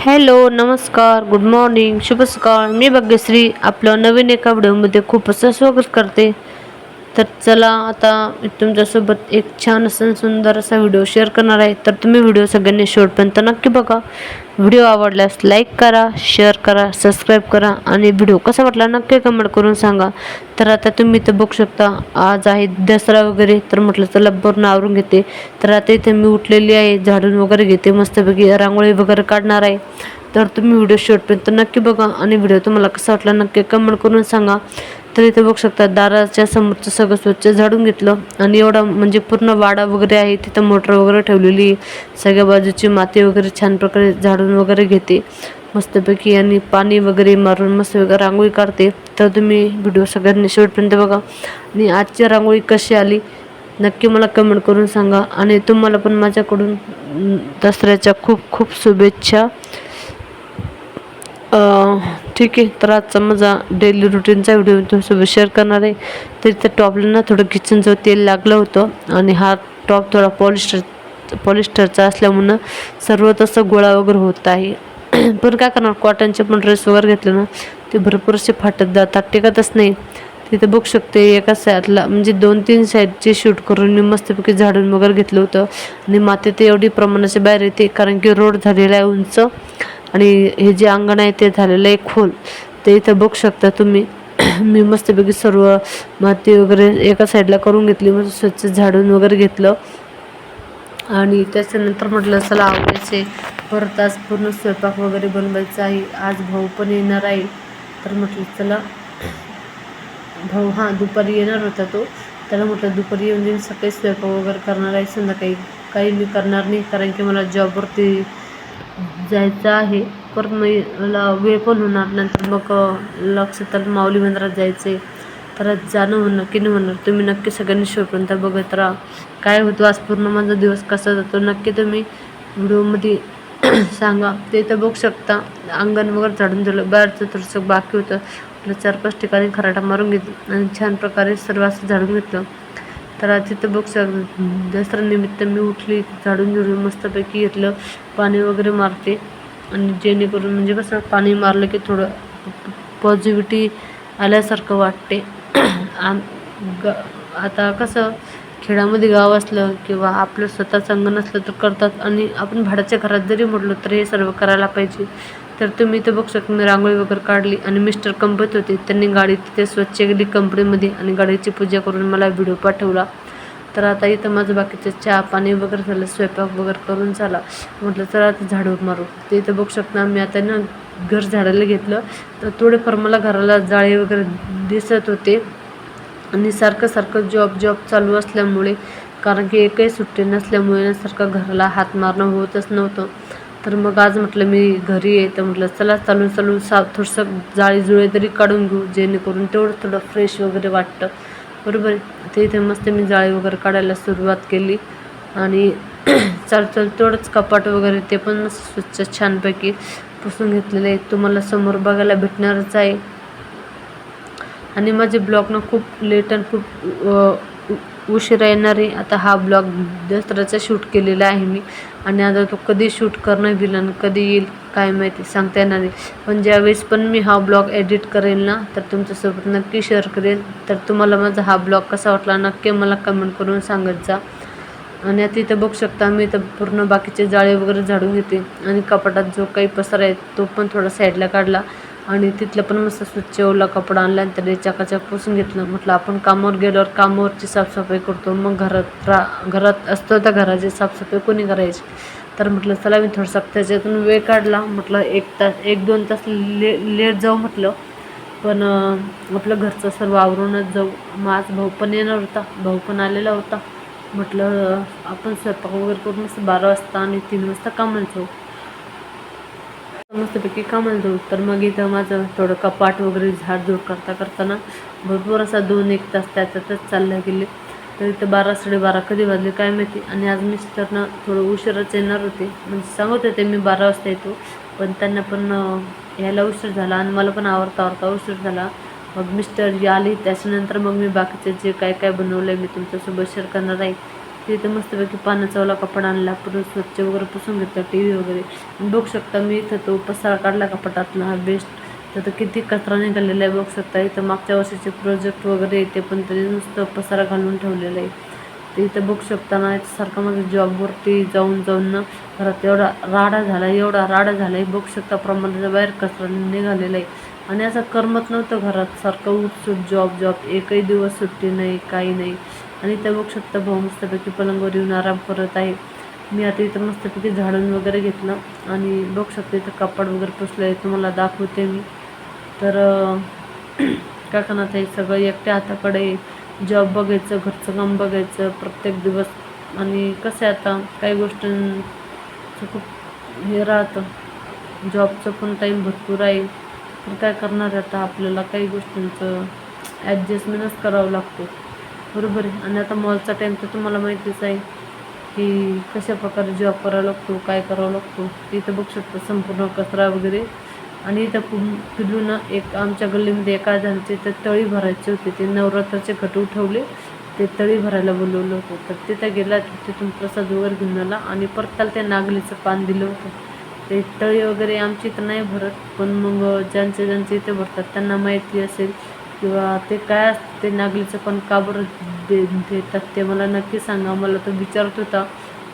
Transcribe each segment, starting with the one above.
Hello नमस्कार good morning शुभ सकाळ. मी भाग्यश्री आपलं नवीन एका व्हिडिओमध्ये खूप असं स्वागत करते. तर चला आता मी तुमच्यासोबत एक छान असं सुंदर असा व्हिडिओ शेअर करणार आहे. तर तुम्ही व्हिडिओ सगळ्यांनी शेवटपर्यंत नक्की बघा. व्हिडिओ आवडल्यास लाईक करा शेअर करा सबस्क्राईब करा आणि व्हिडिओ कसा वाटला नक्की कमेंट करून सांगा. तर आता तुम्ही इथं बघू शकता आज आहे दसरा वगैरे तर म्हटलं चला बरून आवरून घेते. तर आता इथे मी उठलेली आहे झाडून वगैरे घेते मस्तपैकी रांगोळी वगैरे काढणार आहे. तर तुम्ही व्हिडिओ शेवटपर्यंत नक्की बघा आणि व्हिडिओ तुम्हाला कसा वाटला नक्की कमेंट करून सांगा. तर इथे बघू शकता दाराच्या समोरचं सगळं स्वच्छ झाडून घेतलं. आणि एवढा म्हणजे पूर्ण वाडा वगैरे आहे. तिथं मोटर वगैरे ठेवलेली सगळ्या बाजूची माती वगैरे छान प्रकारे झाडून वगैरे घेते. मस्तपैकी आणि पाणी वगैरे मारून मस्त वगैरे रांगोळी काढते. तर तुम्ही व्हिडिओ सगळ्यांनी शेवटपर्यंत बघा. आणि आजची रांगोळी कशी आली नक्की मला कमेंट करून सांगा. आणि तुम्हाला पण माझ्याकडून दसऱ्याच्या खूप खूप शुभेच्छा. ठीक आहे. तर आजचा माझा डेली रुटीनचा व्हिडिओ तुमच्यासोबत शेअर करणार आहे. तर त्या टॉपला ना थोडं किचनचं तेल लागलं होतं आणि हा टॉप थोडा पॉलिस्टर पॉलिस्टरचा असल्यामुळं सर्व तसं गोळा वगैरे होत आहे. पण काय करणार कॉटनचे पण ड्रेस वगैरे घेतले ना ते भरपूर असे फाटत जातात टिकतच नाही. तिथं बघू शकते एका साईडला म्हणजे दोन तीन साईडचे शूट करून मी मस्तपैकी झाडून वगैरे घेतलं होतं. आणि माती ते एवढी प्रमाणाच्या बाहेर येते कारण की रोड झालेला आहे उंच. आणि हे जे अंगण आहे ते झालेलं आहे खोल. ते इथं बघू शकता तुम्ही. मी मस्तपैकी सर्व माती वगैरे एका साईडला करून घेतली. मग स्वच्छ झाडून वगैरे घेतलं. आणि त्याच्यानंतर म्हटलं चला आवडायचे परत आज पूर्ण स्वयंपाक वगैरे बनवायचा आहे. आज भाऊ पण येणार आहे. तर म्हटलं चला. भाऊ हां दुपारी येणार होता तो. त्याला म्हटलं दुपारी येऊन सकाळी स्वयंपाक वगैरे करणार आहे. संध्याकाळी काही मी करणार नाही. कारण की मला जॉबवरती जायचं आहे. परत मला वेळ पण होणार नंतर मग लक्षात लक्ष तर माऊली मंदिरात जायचं आहे तर जाणं होणार की नाही होणार तुम्ही नक्की सगळ्यांनी शेवटपर्यंत बघत राहा. काय होतं आज पूर्ण माझा दिवस कसा जातो? नक्की तुम्ही व्हिडिओमध्ये सांगा. ते तर बघू शकता. अंगण वगैरे झाडून दिलं. बाहेरचं थोडंसं बाकी होतं. चार पाच ठिकाणी खराटा मारून घेतलं. आणि छान प्रकारे सर्व असं झाडून घेतलं. तर तिथं बघ सग मी उठली झाडून झुडून मस्तपैकी घेतलं पाणी वगैरे मारते. आणि जेणेकरून म्हणजे कसं पाणी मारलं की थोडं पॉझिटिव्हिटी आल्यासारखं वाटते. आम ग आता कसं खेड्यामध्ये गाव असलं किंवा आपलं स्वतःचं अंगण असलं तर करतात. आणि आपण भाड्याच्या घरात जरी म्हटलं तर हे सर्व करायला पाहिजे. तर तुम्ही इथं बघू शकता मी रांगोळी वगैरे काढली आणि मिस्टर कंपत होते. त्यांनी गाडी तिथे स्वच्छ केली कंपनीमध्ये आणि गाडीची पूजा करून मला व्हिडिओ पाठवला. तर आता इथं माझं बाकीचं चहा पाणी वगैरे झालं स्वयंपाक वगैरे करून झाला. म्हटलं तर आता झाडू मारू. ते इथं बघू शकता मी आता ना घर झाडायला घेतलं. तर थोडेफार मला घराला जाळे वगैरे दिसत होते. आणि सारखं सारखं जॉब जॉब चालू असल्यामुळे कारण की एकही सुट्टी नसल्यामुळे सारखं घराला हात मारणं होतच नव्हतं. तर मग आज म्हटलं मी घरी आहे तर म्हटलं चला चालून चालून सा थोडंसं जाळी जुळे तरी काढून घेऊ जेणेकरून तेवढं थोडं फ्रेश वगैरे वाटतं. बरोबर आहे? ते इथे मस्त मी जाळी वगैरे काढायला सुरुवात केली आणि चाल चाल तेवढंच कपाट वगैरे ते पण मस्त स्वच्छ छानपैकी पुसून घेतलेले आहे. तुम्हाला समोर बघायला भेटणारच आहे. आणि माझे ब्लॉग ना खूप लेट आणि खूप उशिरा येणार. आहे आता हा ब्लॉग दसऱ्याचा शूट केलेला आहे मी. आणि आता तो कधी शूट करणं दिला आणि कधी येईल काय माहिती सांगता येणार नाही. पण ज्यावेळेस पण मी हा ब्लॉग एडिट करेल ना तर तुमच्यासोबत नक्की शेअर करेल. तर तुम्हाला माझा हा ब्लॉग कसा वाटला नक्की मला कमेंट करून सांगत जा. आणि आता इथं बघू शकता मी इथं पूर्ण बाकीचे जाळे वगैरे झाडून घेते. आणि कपाटात जो काही पसरा आहे तो पण थोडा साईडला काढला. आणि तिथलं पण मस्त स्वच्छ ओला कपडा आणला आणि त्याने चकाचक पुसून घेतलं. म्हटलं आपण कामावर गेल्यावर कामावरची साफसफाई करतो. मग घरात रा घरात असतो तर घराची साफसफाई कोणी करायची? तर म्हटलं चला मी थोडंसं त्याच्यातून वेळ काढला. म्हटलं एक तास एक दोन तास ले लेट जाऊ म्हटलं. पण आपलं घरचं सर्व आवरूनच जाऊ. माझ भाऊ पण येणार होता. भाऊ पण आलेला होता. म्हटलं आपण स्वयंपाक वगैरे करून मस्त बारा वाजता आणि तीन वाजता कामाला जाऊ. मस्तपैकी कामाला जाऊ. तर मग इथं माझं थोडं कपाट वगैरे झाडझूड करता करताना भरपूर असा दोन एक तास त्याच्यातच चालल्या गेले. तर इथं बारा साडेबारा कधी वाजले काय माहिती. आणि आज मिस्टरनं थोडं उशिराच येणार होते. म्हणजे सांगत होते मी बारा वाजता येतो. पण त्यांना पण यायला उशीर झाला आणि मला पण आवडता आवरता उशीर झाला. मग मिस्टर आले त्याच्यानंतर मग मी बाकीचे जे काय काय बनवलं आहे मी तुमच्यासोबत शेअर करणार आहे. तिथं मस्तपैकी पाण्याचा ओला कपडा आणला परत स्वच्छ वगैरे पुसून घेतला टी व्ही वगैरे बघू शकता मी इथं तो पसारा काढला कपाटातला हा बेस्ट तर किती कचरा निघालेला आहे बघू शकता. इथं मागच्या वर्षीचे प्रोजेक्ट वगैरे येते पण तरी नुसतं पसारा घालून ठेवलेलं आहे. ते इथं बघू शकता ना सारखं माझ्या जॉबवरती जाऊन जाऊन ना घरात एवढा राडा झाला एवढा राडा झाला आहे बघू शकता प्रमाणाच्या बाहेर कचरा निघालेला आहे. आणि असं करमत नव्हतं घरात. सारखं उठसूट जॉब जॉब एकही दिवस सुट्टी नाही काही नाही. आणि त्या बघू शकता भाऊ मस्तपैकी पलंगवर येऊन आराम करत आहे. मी आता इथं मस्तपैकी झाडून वगैरे घेतलं आणि बघू शकता इथं कापड वगैरे पुसलं आहे तुम्हाला दाखवते मी. तर काय करणार हे सगळं एकट्या हाताकडे जॉब बघायचं घरचं काम बघायचं प्रत्येक दिवस. आणि कसं आहे आता काही गोष्टींचं खूप हे राहतं. जॉबचं पण टाईम भरपूर आहे. तर काय करणार आहे आता आपल्याला काही गोष्टींचं ॲडजस्टमेंटच करावं लागतो. बरोबर आहे. आणि आता मॉलचा टाईम तर तुम्हाला माहितीच आहे की कशा प्रकारे जॉब करावा लागतो काय करावं लागतो तिथं बघू शकतो संपूर्ण कचरा वगैरे. आणि इथं पिलू ना एक आमच्या गल्लीमध्ये एका जणांचे तर तळी भरायचे होते. ते नवरात्राचे घट उठवले. ते तळी भरायला बोलवलं होतं. तर तिथं गेला तिथून प्रसाद वगैरे घेऊन आला आणि परत त्याला त्या नागलीचं पान दिलं होतं. ते तळी वगैरे आमची इथं नाही भरत पण मग ज्यांचे ज्यांचे इथे भरतात त्यांना माहिती असेल किंवा ते काय असतं ते नागलीचं पण का बरं दे देतात ते मला नक्की सांगा. मला तो विचारत होता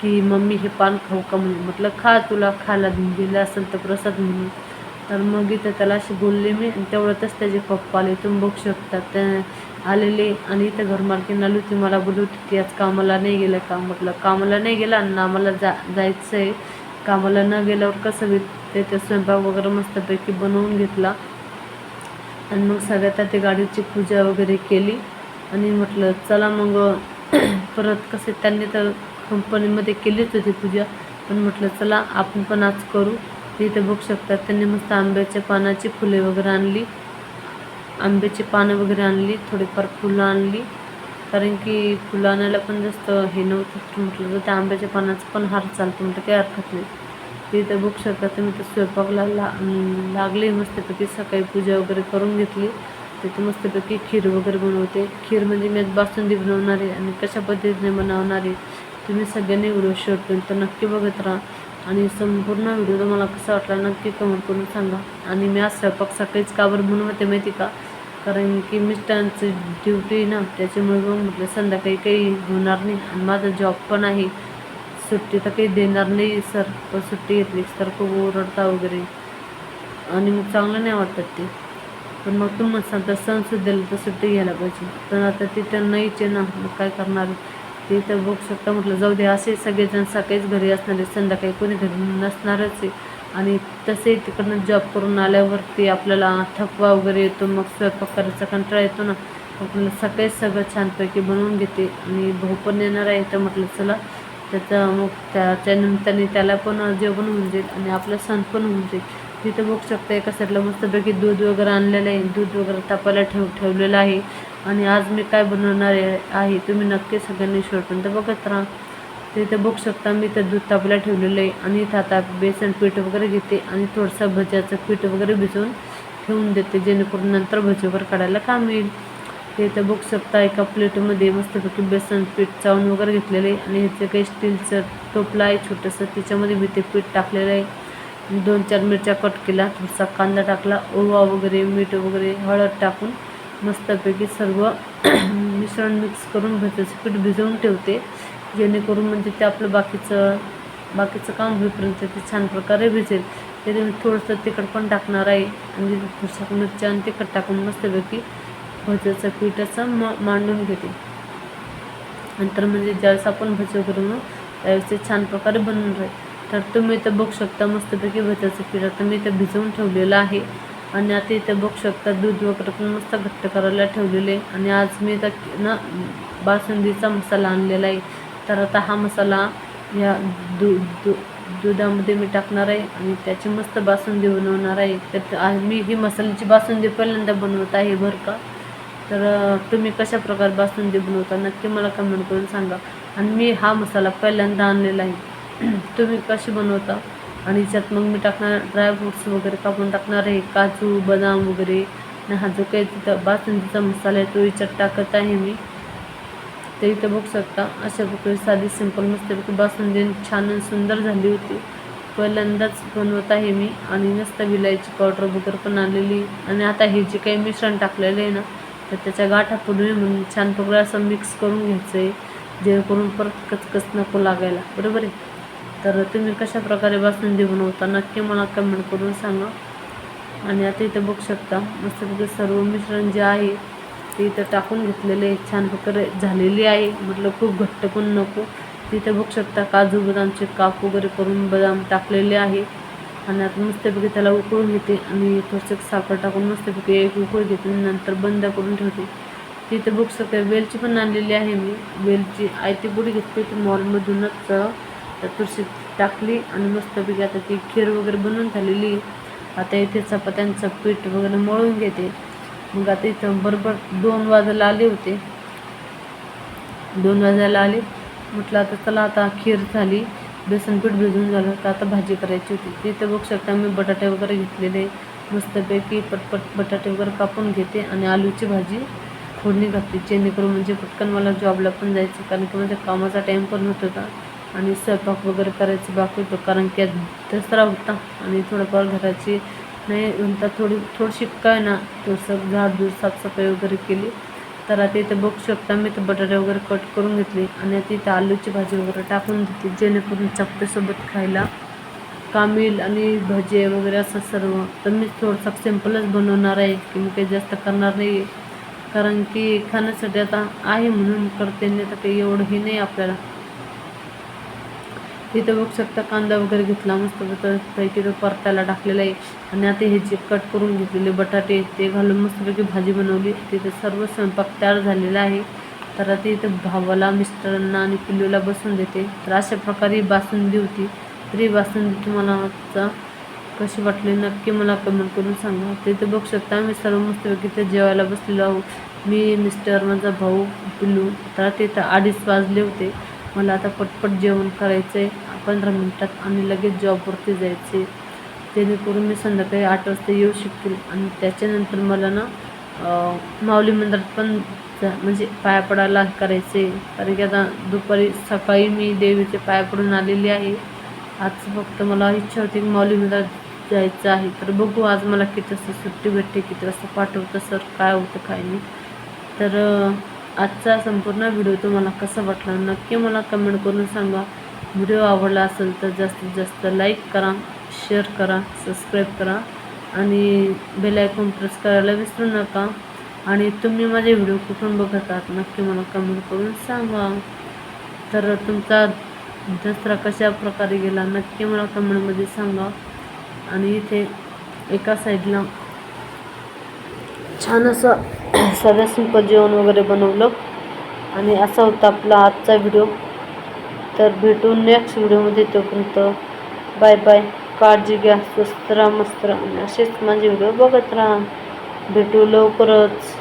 की मम्मी हे पान खाऊ का म्हणून? म्हटलं खा तुला खायला दिलं असेल तर प्रसाद म्हणून. तर मग इथं त्याला असे बोलले मी आणि तेवढ्यातच त्याचे पप्पा आले. तुम्ही बघू शकता ते आलेले आणि इथं घरमालकीन आली होती. मला बोलत होती की आज कामाला नाही गेलं का? म्हटलं कामाला नाही गेला आणि आम्हाला जा जायचं आहे कामाला न गेल्यावर कसं होईल? ते ते स्वयंपाक वगैरे मस्तपैकी बनवून घेतला. आणि मग सगळ्यात ते गाडीची पूजा वगैरे केली. आणि म्हटलं चला मग परत कसे त्यांनी तर कंपनीमध्ये केलीच होती पूजा. पण म्हटलं चला आपण पण आज करू. इथे बघू शकतात त्यांनी मस्त आंब्याच्या पानाची फुले वगैरे आणली. आंब्याची पानं वगैरे आणली थोडीफार फुलं आणली. कारण की फुलं आणायला पण जास्त हे नव्हतं. म्हटलं तर त्या आंब्याच्या पानाचं पण हार चालतो. म्हटलं काही हरकत नाही. तिथे बघू शकता तुम्ही तर स्वयंपाकला ला लागले मस्तपैकी सकाळी पूजा वगैरे करून घेतली. तिथे मस्तपैकी खीर वगैरे बनवते. खीर म्हणजे मी बासुंदी बनवणार आहे आणि कशा पद्धतीने बनवणार आहे तुम्ही सगळ्यांनी व्हिडिओ शेवटपर्यंत तर नक्की बघत राहा. आणि संपूर्ण व्हिडिओ तुम्हाला कसा वाटला नक्की कमेंट करून सांगा. आणि मी आज स्वयंपाक सकाळीच काबर बनवते माहिती का? कारण की मिस्टरांची ड्युटी ना त्याच्यामुळे मग म्हटलं संध्याकाळी काही होणार नाही. आणि माझा जॉब पण आहे. सुट्टी तर काही देणार नाही सर. पण सुट्टी घेतली सर खूप ओरडता वगैरे. आणि मग चांगलं नाही वाटत ते. पण मग तुम्हाला सांगता सणसुद्धा तर सुट्टी घ्यायला पाहिजे. पण आता तिथं नाहीच आहे ना मग काय करणार? ते तर बघू शकता. म्हटलं जाऊ दे. असे सगळेजण सकाळीच घरी असणारे संध्याकाळी कोणी घरी नसणारच आहे. आणि तसे तिकडनं जॉब करून आल्यावरती आपल्याला थकवा वगैरे येतो. मग स्वयंपाक करायचा कंटाळा येतो ना. आपल्याला सकाळीच सगळं छानपैकी बनवून घेते. आणि भाऊ पण येणार आहे. तर म्हटलं चला. त्याचं मग त्याच्या निमित्ताने त्याला पण जेवण होऊन जाईल आणि आपलं सण पण होऊन जाईल. तिथं बघू शकता एका साईडला मस्तपैकी दूध वगैरे आणलेलं आहे. दूध वगैरे तापायला ठेव ठेवलेलं आहे. आणि आज मी काय बनवणार आहे तुम्ही नक्की सगळ्यांनी शेवटपर्यंत बघत राहा. तिथं बघू शकता मी तर दूध तापायला ठेवलेलं आहे. आणि इथं आता बेसन पीठ वगैरे घेते आणि थोडंसं भज्याचं पीठ वगैरे भिजवून ठेवून देते जेणेकरून नंतर भजी वगैरे काढायला काम येईल. ते इथं बघू शकता. एका प्लेटमध्ये मस्तपैकी बेसन पीठ चावून वगैरे घेतलेलं आहे. आणि ह्याचं काही स्टीलचं टोपलं आहे छोटंसं. त्याच्यामध्ये मी ते पीठ टाकलेलं आहे. दोन चार मिरच्या कट केला थोडासा कांदा टाकला. ओवा वगैरे मीठ वगैरे हळद टाकून मस्तपैकी सर्व मिश्रण मिक्स करून भेटायचं पीठ भिजवून ठेवते. जेणेकरून म्हणजे ते आपलं बाकीचं बाकीचं काम होईपर्यंत ते छान प्रकारे भिजेल. त्याच्यामध्ये मी थोडंसं तिखट पण टाकणार आहे. आणि थोडंसं मिरच्या आणि तिखट टाकून मस्तपैकी भज्याचं पीठ असं म मांडून घेते. नंतर म्हणजे ज्यावेळेस आपण भजे करू ना त्यावेळेस ते छान प्रकारे बनवून राहील. तर तुम्ही इथं बघू शकता मस्तपैकी भज्याचं पीठ. आता मी इथं भिजवून ठेवलेलं आहे आणि आता इथं बघू शकता दूध वगैरे पण मस्त घट्ट करायला ठेवलेले आणि आज मी इथं ना बासुंदीचा मसाला आणलेला आहे. तर आता हा मसाला या दू दू दुधामध्ये मी टाकणार आहे आणि त्याची मस्त बासुंदी बनवणार आहे. तर मी ही मसाल्याची बासुंदी पहिल्यांदा बनवत आहे बरं का? तर तुम्ही कशा प्रकारे बासुंदी बनवता नक्की मला कमेंट करून सांगा. आणि मी हा मसाला पहिल्यांदा आणलेला आहे. तुम्ही कशी बनवता? आणि याच्यात मग मी टाकणार ड्रायफ्रूट्स वगैरे कापून टाकणार आहे. काजू बदाम वगैरे. आणि हा जो काही तिथं बासुंदीचा मसाला आहे तो याच्यात टाकत आहे मी. ते इथं बघू शकता अशा प्रकारे साधी सिंपल मस्तपैकी बासुंदी छान आणि सुंदर झाली होती. पहिल्यांदाच बनवत आहे मी. आणि मस्त विलायची पावडर वगैरे पण आलेली आणि आता हे जे काही मिश्रण टाकलेलं आहे ना तर त्याच्या गाठा पुढे म्हणून छान प्रकारे असं मिक्स करून घ्यायचं आहे जेणेकरून परत कचकच नको लागायला. बरोबर आहे? तर तुम्ही कशा प्रकारे बासुंदी बनवता नक्की मला कमेंट करून सांगा. आणि आता इथं बघू शकता मस्तपैकी सर्व मिश्रण जे आहे ते इथं टाकून घेतलेले आहे छान प्रकारे झालेली आहे. म्हटलं खूप घट्ट पण नको. तिथं बघू शकता काजू बदामचे काप वगैरे करून बदाम टाकलेले आहे. आणि आता मस्तपैकी त्याला उकळून घेते आणि थोडंसं साखर टाकून मस्तपैकी एक उकळ घेते आणि नंतर बंद करून ठेवते. तिथं बघू शकता वेलची पण आणलेली आहे मी. वेलची आयती पुडी घेतली ती मॉलमधूनच. तर तुळशी टाकली आणि मस्तपैकी आता ती खीर वगैरे बनवून झालेली आहे. आता इथे चपात्यांचं पीठ वगैरे मळून घेते. मग आता इथं बरोबर दोन वाजायला आले होते. दोन वाजायला आले. म्हटलं आता चला आता खीर झाली. बेसनपीठ भिजून झालं तर आता भाजी करायची होती. तिथं बघू शकता मी बटाटे वगैरे घेतलेले मस्तपैकी पटपट बटाटे वगैरे कापून घेते आणि आलूची भाजी फोडणी घातली जेणेकरून म्हणजे पटकन मला जॉबला पण जायचं कारण की माझ्या कामाचा टाईम पण होत होता आणि स्वयंपाक वगैरे करायचं बाकी होतं कारण की दसरा होता आणि थोडंफार घराची नाही म्हणता थोडी थोडीशी काय ना थोडंसं झाडझूड साफसफाई वगैरे केली. तर आता इथं बघू शकता मी तर बटाटे वगैरे कट करून घेतले आणि आता इथं आलूची भाजी वगैरे टाकून घेतली जेणेकरून चपट्यासोबत खायला कामील आणि भजे वगैरे असं सर्व. तर मी थोडंसं सिम्पलच बनवणार आहे की मी काही जास्त करणार नाही कारण की खाण्यासाठी आता आहे म्हणून करते नाही तर काही एवढंही नाही आपल्याला. इथं बघू शकता कांदा वगैरे घेतला मस्त पैकी तो परतायला टाकलेला आहे. आणि आता हे जे कट करून घेतलेले बटाटे ते घालून मस्तपैकी भाजी बनवली. तिथे सर्व स्वयंपाक तयार झालेला आहे. तर आता इथं भावाला मिस्टरांना आणि पिल्लूला बसून देते. तर अशा प्रकारे बासुंदी होती. तरी बासुंदी तुम्हाला कशी वाटली नक्की मला कमेंट करून सांगा. तिथे बघू शकता आम्ही सर्व मस्तपैकी ते जेवायला बसलेलो आहोत. मी मिस्टर माझा भाऊ पिल्लू. तर तिथं अडीच वाजले होते. मला आता पटपट जेवण करायचं आहे पंधरा मिनटात आणि लगेच जॉबवरती जायचे. जेणेकरून मी संध्याकाळी आठ वाजता येऊ शकतील. आणि त्याच्यानंतर मला ना माऊली मंदिरात पण म्हणजे पाया पडायला करायचे. कारण की आता दुपारी सकाळी मी देवीचे पाया पडून आलेली आहे. आज फक्त मला इच्छा होती की माऊली मंदिरात जायचं आहे. तर बघू आज मला किती वाजता सुट्टी भेटते किती वाजता पाठवतं सर काय होतं काय नाही. तर आजचा संपूर्ण व्हिडिओ तुम्हाला कसा वाटला नक्की मला कमेंट करून सांगा. व्हिडिओ आवडला असेल तर जास्तीत जास्त लाईक करा शेअर करा सबस्क्राईब करा आणि बेल आयकॉन प्रेस करायला विसरू नका. आणि तुम्ही माझे व्हिडिओ कुठून बघत आहात नक्की मला कमेंट करून सांगा. तर तुमचा दसरा कशा प्रकारे गेला नक्की मला कमेंटमध्ये सांगा. आणि इथे एका साईडला छान असं साधं सिंपल जेवण वगैरे बनवलं. आणि असा होता आपला आजचा व्हिडिओ. तर भेटू नेक्स्ट व्हिडिओमध्ये तोपर्यंत बाय बाय काळजी घ्या स्वस्त राहा मस्त राहा. असेच माझे व्हिडिओ बघत राहा. भेटू लवकरच.